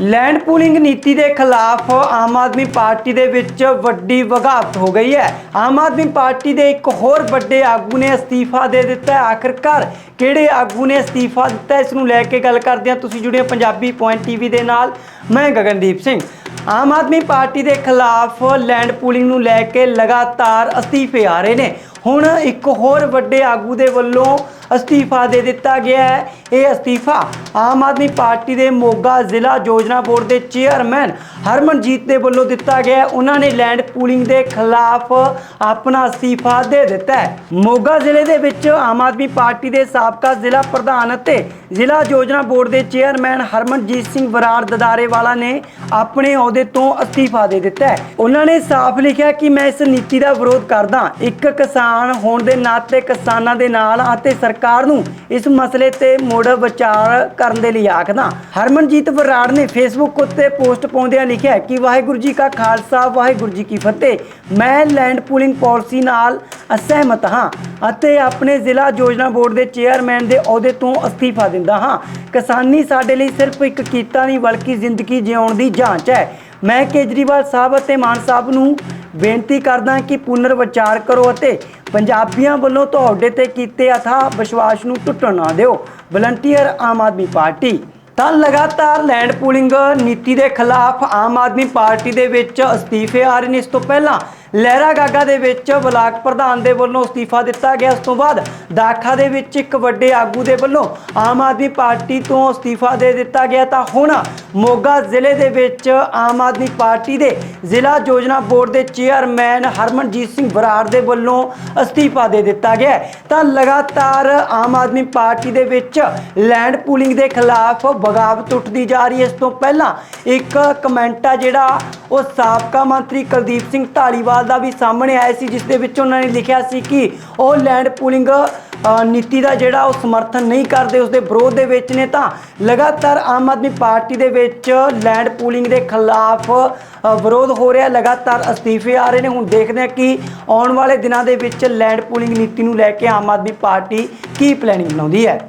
Land pooling ਨੀਤੀ ਦੇ ਖਿਲਾਫ ਆਮ ਆਦਮੀ ਪਾਰਟੀ ਦੇ ਵਿੱਚ ਵੱਡੀ ਵਗਾਵਤ ਹੋ ਗਈ ਹੈ। ਆਮ ਆਦਮੀ ਪਾਰਟੀ ਦੇ ਇੱਕ ਹੋਰ ਵੱਡੇ ਆਗੂ ਨੇ ਅਸਤੀਫਾ ਦੇ ਦਿੱਤਾ ਹੈ। ਆਖਿਰਕਾਰ ਕਿਹੜੇ ਆਗੂ ਨੇ ਅਸਤੀਫਾ ਦਿੱਤਾ ਇਸ ਨੂੰ ਲੈ ਕੇ ਗੱਲ ਕਰਦੇ ਹਾਂ। ਤੁਸੀਂ ਜੁੜੇ ਹੋ ਪੰਜਾਬੀ ਪੁਆਇੰਟ ਟੀਵੀ ਦੇ ਨਾਲ। ਮੈਂ ਗਗਨਦੀਪ ਸਿੰਘ। ਆਮ ਆਦਮੀ ਪਾਰਟੀ ਦੇ ਖਿਲਾਫ ਲੈਂਡ ਪੂਲਿੰਗ ਨੂੰ ਲੈ ਕੇ ਲਗਾਤਾਰ ਅਸਤੀਫੇ ਆ ਰਹੇ ਨੇ। ਹੁਣ ਇੱਕ ਹੋਰ ਵੱਡੇ ਆਗੂ ਦੇ ਵੱਲੋਂ ਅਸਤੀਫਾ ਦੇ ਦਿੱਤਾ ਗਿਆ ਹੈ। ਇਹ ਅਸਤੀਫਾ ਆਮ ਆਦਮੀ ਪਾਰਟੀ ਦੇ ਮੋਗਾ ਜ਼ਿਲ੍ਹਾ ਯੋਜਨਾ ਬੋਰਡ ਦੇ ਚੇਅਰਮੈਨ ਹਰਮਨਜੀਤ ਦੇ ਵੱਲੋਂ ਦਿੱਤਾ ਗਿਆ ਉਹਨਾਂ ਨੇ ਲੈਂਡ ਪੂਲਿੰਗ ਦੇ ਖਿਲਾਫ ਆਪਣਾ ਅਸਤੀਫਾ ਦੇ ਦਿੱਤਾ ਹੈ। ਮੋਗਾ ਜ਼ਿਲ੍ਹੇ ਦੇ ਵਿੱਚ ਆਮ ਆਦਮੀ ਪਾਰਟੀ ਦੇ ਸਾਬਕਾ ਜ਼ਿਲ੍ਹਾ ਪ੍ਰਧਾਨ ਅਤੇ ਜ਼ਿਲ੍ਹਾ ਯੋਜਨਾ ਬੋਰਡ ਦੇ ਚੇਅਰਮੈਨ ਹਰਮਨਜੀਤ ਸਿੰਘ ਬਰਾੜ ਦਦਾਰੇ ਨੇ ਆਪਣੇ ਅਹੁਦੇ ਤੋਂ ਅਸਤੀਫਾ ਦੇ ਦਿੱਤਾ ਹੈ। ਉਹਨਾਂ ਨੇ ਸਾਫ਼ ਲਿਖਿਆ ਕਿ ਮੈਂ ਇਸ ਨੀਤੀ ਦਾ ਵਿਰੋਧ ਕਰਦਾ ਇੱਕ ਕਿਸਾਨ ਹੋਣ ਦੇ ਨਾਤੇ ਕਿਸਾਨਾਂ ਦੇ ਨਾਲ ਅਤੇ ਸਰਕਾਰ ਨੂੰ ਇਸ ਮਸਲੇ ਤੇ ਮੁੜ ਵਿਚਾਰ ਕਰਨ ਦੇ ਲਈ ਆਖਦਾ ਹਰਮਨਜੀਤ ਬਰਾੜ ਨੇ ਫੇਸਬੁੱਕ ਉੱਤੇ ਪੋਸਟ ਪਾਉਂਦਿਆਂ ਲਿਖਿਆ ਕਿ ਵਾਹਿਗੁਰੂ ਜੀ ਕਾ ਖਾਲਸਾ, ਵਾਹਿਗੁਰੂ ਜੀ ਕੀ ਫਤਿਹ। ਮੈਂ ਲੈਂਡ ਪੂਲਿੰਗ ਪਾਲਿਸੀ ਨਾਲ ਅਸਹਿਮਤ ਹਾਂ ਅਤੇ ਆਪਣੇ ਜ਼ਿਲ੍ਹਾ ਯੋਜਨਾ ਬੋਰਡ ਦੇ ਚੇਅਰਮੈਨ ਦੇ ਅਹੁਦੇ ਤੋਂ ਅਸਤੀਫਾ ਦਿੰਦਾ ਹਾਂ। ਕਿਸਾਨੀ ਸਾਡੇ ਲਈ ਸਿਰਫ ਇੱਕ ਕੀਤਾ ਨਹੀਂ, ਬਲਕਿ ਜ਼ਿੰਦਗੀ ਜਿਉਣ ਦੀ ਜਾਂਚ ਹੈ। ਮੈਂ ਕੇਜਰੀਵਾਲ ਸਾਹਿਬ ਅਤੇ ਮਾਨ ਸਾਹਿਬ ਨੂੰ ਬੇਨਤੀ ਕਰਦਾ ਕਿ ਪੁਨਰ ਵਿਚਾਰ ਕਰੋ ਅਤੇ ਪੰਜਾਬੀਆਂ ਵੱਲੋਂ ਤੁਹਾਡੇ ਤੇ ਕੀਤੇ ਅਥਾ ਵਿਸ਼ਵਾਸ ਨੂੰ ਟੁੱਟਣ ਨਾ ਦਿਓ। ਵਲੰਟੀਅਰ ਆਮ ਆਦਮੀ ਪਾਰਟੀ ਤਾਂ ਲਗਾਤਾਰ ਲੈਂਡ ਪੂਲਿੰਗ ਨੀਤੀ ਦੇ ਖਿਲਾਫ ਆਮ ਆਦਮੀ ਪਾਰਟੀ ਦੇ ਵਿੱਚ ਅਸਤੀਫੇ ਆ ਰਹੇ ਨੇ। ਇਸ ਤੋਂ ਪਹਿਲਾਂ ਲਹਿਰਾ ਗਾਗਾ ਦੇ ਵਿੱਚ ਬਲਾਕ ਪ੍ਰਧਾਨ ਦੇ ਵੱਲੋਂ ਅਸਤੀਫਾ ਦਿੱਤਾ ਗਿਆ। ਉਸ ਤੋਂ ਬਾਅਦ ਦਾਖਾ ਦੇ ਵਿੱਚ ਇੱਕ ਵੱਡੇ ਆਗੂ ਦੇ ਵੱਲੋਂ ਆਮ ਆਦਮੀ ਪਾਰਟੀ ਤੋਂ ਅਸਤੀਫਾ ਦੇ ਦਿੱਤਾ ਗਿਆ। ਤਾਂ ਹੁਣ ਮੋਗਾ ਜ਼ਿਲ੍ਹੇ ਦੇ ਵਿੱਚ ਆਮ ਆਦਮੀ ਪਾਰਟੀ ਦੇ ਜ਼ਿਲ੍ਹਾ ਯੋਜਨਾ ਬੋਰਡ ਦੇ ਚੇਅਰਮੈਨ ਹਰਮਨਜੀਤ ਸਿੰਘ ਬਰਾੜ ਦੇ ਵੱਲੋਂ ਅਸਤੀਫਾ ਦੇ ਦਿੱਤਾ ਗਿਆ। ਤਾਂ ਲਗਾਤਾਰ ਆਮ ਆਦਮੀ ਪਾਰਟੀ ਦੇ ਵਿੱਚ ਲੈਂਡ ਪੂਲਿੰਗ ਦੇ ਖਿਲਾਫ ਬਗਾਵਤ ਉੱਠਦੀ ਜਾ ਰਹੀ ਹੈ। ਇਸ ਤੋਂ ਪਹਿਲਾਂ ਇੱਕ ਕਮੈਂਟ ਆ ਜਿਹੜਾ ਉਹ ਸਾਬਕਾ ਮੰਤਰੀ ਕੁਲਦੀਪ ਸਿੰਘ ਢਾਲੀਵਾਲ ਦਾ ਵੀ ਸਾਹਮਣੇ ਆਇਆ ਸੀ, ਜਿਸ ਦੇ ਵਿੱਚ ਉਹਨਾਂ ਨੇ ਲਿਖਿਆ ਸੀ ਕਿ ਉਹ ਲੈਂਡ ਪੂਲਿੰਗ ਨੀਤੀ ਦਾ ਜਿਹੜਾ ਉਹ ਸਮਰਥਨ ਨਹੀਂ ਕਰਦੇ ਉਸ ਦੇ ਵਿਰੋਧ ਦੇ ਵਿੱਚ ਨੇ ਤਾਂ ਲਗਾਤਾਰ ਆਮ ਆਦਮੀ ਪਾਰਟੀ ਦੇ ਵਿੱਚ ਲੈਂਡ ਪੂਲਿੰਗ ਦੇ ਖਿਲਾਫ ਵਿਰੋਧ ਹੋ ਰਿਹਾ, ਲਗਾਤਾਰ ਅਸਤੀਫੇ ਆ ਰਹੇ ਨੇ। ਹੁਣ ਦੇਖਦੇ ਹਾਂ ਕਿ ਆਉਣ ਵਾਲੇ ਦਿਨਾਂ ਦੇ ਵਿੱਚ ਲੈਂਡ ਪੂਲਿੰਗ ਨੀਤੀ ਨੂੰ ਲੈ ਕੇ ਆਮ ਆਦਮੀ ਪਾਰਟੀ ਕੀ ਪਲੈਨਿੰਗ ਬਣਾਉਂਦੀ ਹੈ।